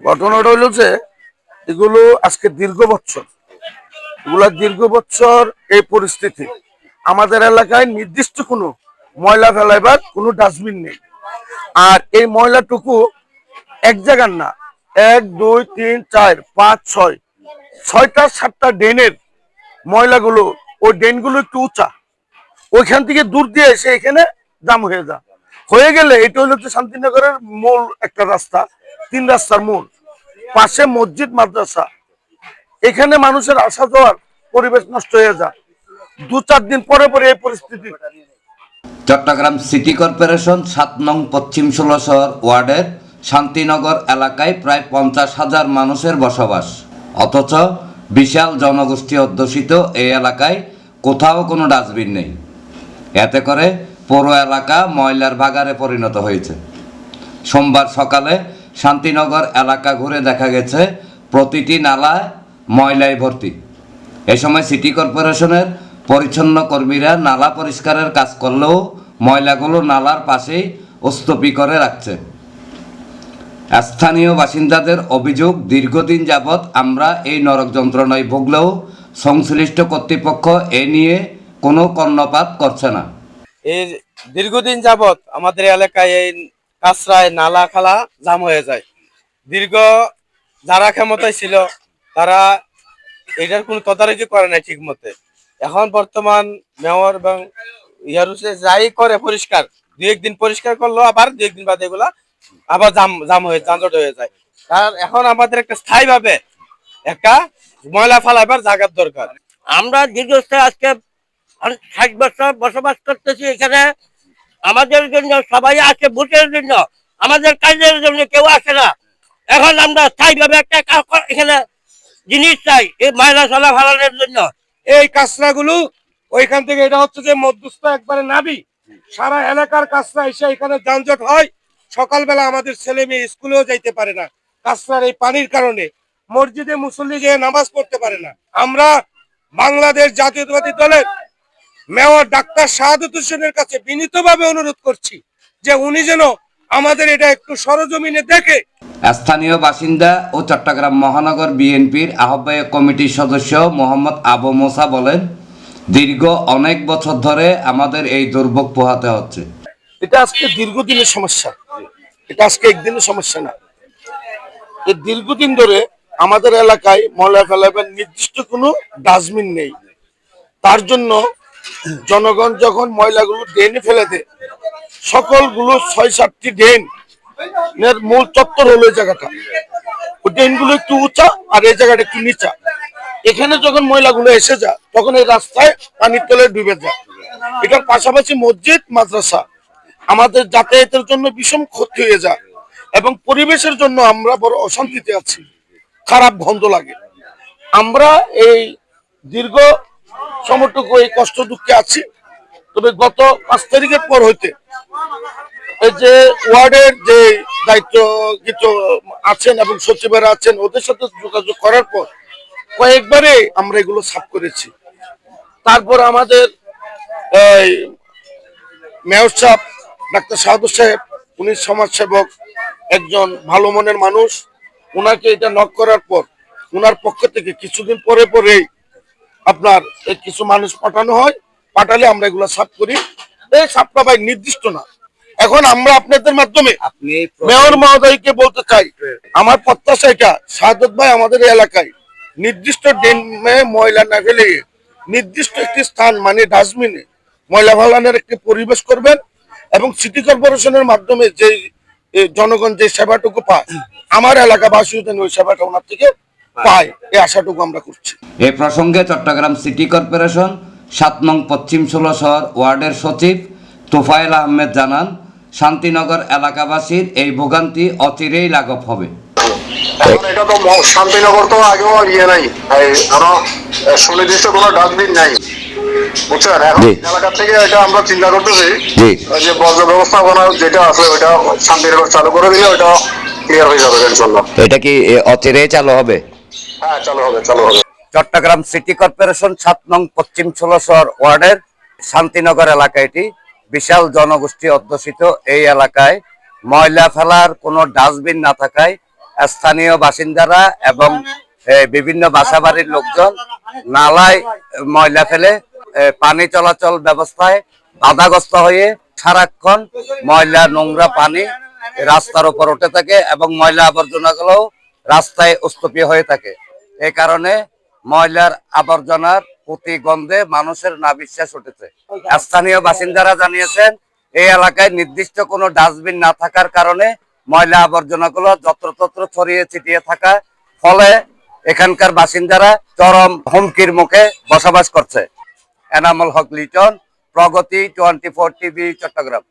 ঘটনাটা হইল যে এগুলো আজকে দীর্ঘ বছর। এগুলা দীর্ঘ বছর এই পরিস্থিতি। আমাদের এলাকায় নির্দিষ্ট কোনো ময়লা ফেলাইবার কোনো ডাস্টবিন নেই। আর এই ময়লাটুকু এক জায়গার না, এক, দুই, তিন, চার, পাঁচ, ছয়, ছয়টা, সাতটা ড্রেনের ময়লাগুলো, ওই ড্রেনগুলো একটু উঁচা। ওইখান থেকে দূর দিয়ে এসে এখানে জাম হয়ে যা হয়ে গেলে এটা হলো শান্তিনগরের মূল একটা রাস্তা। তিন রাস্তার মূল, পাশে মসজিদ, মাদ্রাসা। এখানে মানুষের আসা যাওয়ার পরিবেশ নষ্ট হয়ে যায়। দু চার দিন পরে পরে এই পরিস্থিতি। চট্টগ্রাম সিটি কর্পোরেশন সাত নং পশ্চিম ষোলশহর ওয়ার্ডের শান্তিনগর এলাকায় প্রায় পঞ্চাশ হাজার মানুষের বসবাস। অথচ বিশাল জনগোষ্ঠী অধ্যুষিত এই এলাকায় কোথাও কোনো ডাস্টবিন নেই। এতে করে পৌর এলাকা ময়লার ভাগারে পরিণত হয়েছে। সোমবার সকালে শান্তিনগর এলাকা ঘুরে দেখা গেছে প্রতিটি নালায় ময়লায় ভর্তি। এ সময় সিটি কর্পোরেশনের পরিচ্ছন্ন কর্মীরা নালা পরিষ্কারের কাজ করলেও ময়লাগুলো নালার পাশেই স্তূপী করে রাখছে। স্থানীয় বাসিন্দাদের অভিযোগ, দীর্ঘদিন যাবৎ আমরা এই নরক যন্ত্রণায় ভুগলেও সংশ্লিষ্ট কর্তৃপক্ষ এ নিয়ে কোনো কর্ণপাত করছে না। এই দীর্ঘদিন যাবৎ আমাদের এলাকায় এই কাঁচরায় নালা খালা জাম হয়ে যায়। দীর্ঘ যারা ক্ষমতায় ছিল, তারা এটার কোনো তদারকি করে নাই ঠিক মতে এখন বর্তমান মেয়র এবং ইয়ারুসে যাই করে পরিষ্কার, দু একদিন পরিষ্কার করল, আবার দু একদিন বাদে এগুলা আবার জাম জাম হয়ে, যানজট হয়ে যায়। কারণ এখন আমাদের একটা স্থায়ী ভাবে একটা ময়লা ফালাইবার জায়গার দরকার। আমরা দীর্ঘস্থায়ী আজকে ষাট বছর বসবাস করতেছি এখানে। আমাদের জন্য সবাই আসে, ভোটের জন্য। আমাদের কাজের জন্য কেউ আসে না। এখন আমরা স্থায়ীভাবে একটা এখানে জিনিস চাই, এই ময়লা চলা ফালানোর জন্য। এই কাঁচরাগুলো, ওইখান থেকে এটা হচ্ছে যে মধ্যস্থ একবারে নাবি। সারা এলাকার কাঁচরা এসে এখানে যানজট হয়। সকালবেলা আমাদের ছেলে মেয়ে স্কুলেও যাইতে পারে না কাঁচরার এই পানির কারণে। মসজিদে মুসল্লি যে নামাজ পড়তে পারে না। আমরা বাংলাদেশ জাতীয়তাবাদী দলের মেয়র ডাক্তার শাহাদত হোসেনের কাছে বিনীতভাবে অনুরোধ করছি যে উনি যেন আমাদের এটা একটু সরজমিনে দেখে স্থানীয় বাসিন্দা ও চট্টগ্রাম মহানগর বিএনপির আহ্বায়ক কমিটির সদস্য মোহাম্মদ আবু মোসা বলেন দীর্ঘ অনেক বছর ধরে আমাদের এই দুর্ভোগ পোহাতে হচ্ছে। এটা আজকে দীর্ঘদিনের সমস্যা। এটা আজকে একদিনের সমস্যা না। এই দীর্ঘদিন ধরে আমাদের এলাকায় ময়লা ফেলাবার নির্দিষ্ট কোনো ডাস্টবিন নেই। তার জন্য জনগণ যখন ময়লাগুলো ড্রেনে ফেলে দেয় সকলগুলো ছয় সাতটি ড্রেন এর মূল চত্বর হলো এই জায়গাটা। ওই ড্রেনগুলো একটু উঁচা আর এই জায়গাটা একটু নিচা। এখানে যখন ময়লাগুলো এসে যায়, তখন এই রাস্তায় পানির তলে ডুবে যায়। এটার পাশাপাশি মসজিদ, মাদ্রাসা আমাদের যাতায়াতের জন্য বিষম ক্ষতি হয়ে যায় এবং পরিবেশের জন্য আমরা বড় অশান্তিতে আছি। খারাপ গন্ধ লাগে। আমরা এই দীর্ঘ সময়টুকু এই কষ্ট দুঃখে আছি। তবে গত পাঁচ তারিখের পর হইতে এই যে ওয়ার্ডের যে দায়িত্ব কিছু আছেন এবং সচিবেরা আছেন, ওদের সাথে যোগাযোগ করার পর কয়েকবারে আমরা এগুলো সাফ করেছি। তারপর আমাদের মেয়র সাহেব, ডাক্তার সাহাদুর সাহেব, উনি সমাজসেবক, একজন ভালো মনের মানুষ ওনাকে এটা নক করার পর ওনার পক্ষ থেকে কিছুদিন পরে পরেই আপনার কিছু মানুষ পাঠানো হয় পাঠালে আমরা এগুলো সাফ করি। এই সাফটা ভাই নির্দিষ্ট না। এখন আমরা আপনাদের মাধ্যমে মেয়র মহোদয়কে বলতে চাই আমার প্রত্যাশা এটা সাহাদত ভাই আমাদের এলাকায় নির্দিষ্ট ময়লা না ফেলে নির্দিষ্ট একটি স্থান মানে ডাস্টবিনে ময়লা ফেলানোর একটি পরিবেশ করবেন এবং সিটি কর্পোরেশনের মাধ্যমে যে জনগণ যে সেবাটুকু পায় আমার এলাকাবাসীও যেন ওই সেবাটা ওনার থেকে পায় এই আশাটুকু আমরা করছি। এ প্রসঙ্গে চট্টগ্রাম সিটি কর্পোরেশন সাত নং পশ্চিম ষোলশহর ওয়ার্ডের সচিব তোফায়েল আহমেদ জানান শান্তিনগর এলাকাবাসীর এই ভোগান্তি অচিরেই লাঘব হবে। এটা তো শান্তিনগর তো আগেও ইয়ে নাই। এই সুনির্দিষ্ট কোনো ডাস্টবিন নাই। বুঝছেন? এখন। এলাকা থেকে এটা আমরা চিন্তা করতেছি যে বর্জ্য ব্যবস্থাপনা যেটা আছে ওইটা শান্তিনগর চালু করে দিলে ওইটা ক্লিয়ার হয়ে যাবে ইনশাল্লাহ। এটা কি অচিরেই চালু হবে? হ্যাঁ চট্টগ্রাম সিটি কর্পোরেশন সাত নং পশ্চিম ষোলশহর ওয়ার্ডের শান্তিনগর এলাকা এটি। বিশাল জনগোষ্ঠী অধ্যুষিত এই এলাকায়। ময়লা ফেলার কোনো ডাস্টবিন না থাকায় স্থানীয় বাসিন্দারা এবং বিভিন্ন বাসাবাড়ির লোকজন নালায় ময়লা ফেলে পানি চলাচল ব্যবস্থায় বাধাগ্রস্ত হয়ে সারাক্ষণ ময়লা, নোংরা পানি রাস্তার উপর উঠে থাকে এবং ময়লা আবর্জনাগুলো রাস্তায় স্তূপীয় হয়ে থাকে। এই কারণে ময়লার আবর্জনার প্রতি গন্ধে মানুষের না বিশ্বাস উঠেছে। স্থানীয় বাসিন্দারা জানিয়েছেন, এই এলাকায় নির্দিষ্ট কোনো ডাস্টবিন না থাকার কারণে ময়লা আবর্জনাগুলো যত্রতত্র ছড়িয়ে ছিটিয়ে থাকা ফলে এখানকার বাসিন্দারা চরম হুমকির মুখে বসবাস করছে। Enamul Haque Liton, Pragati twenty four TV, Chittagong.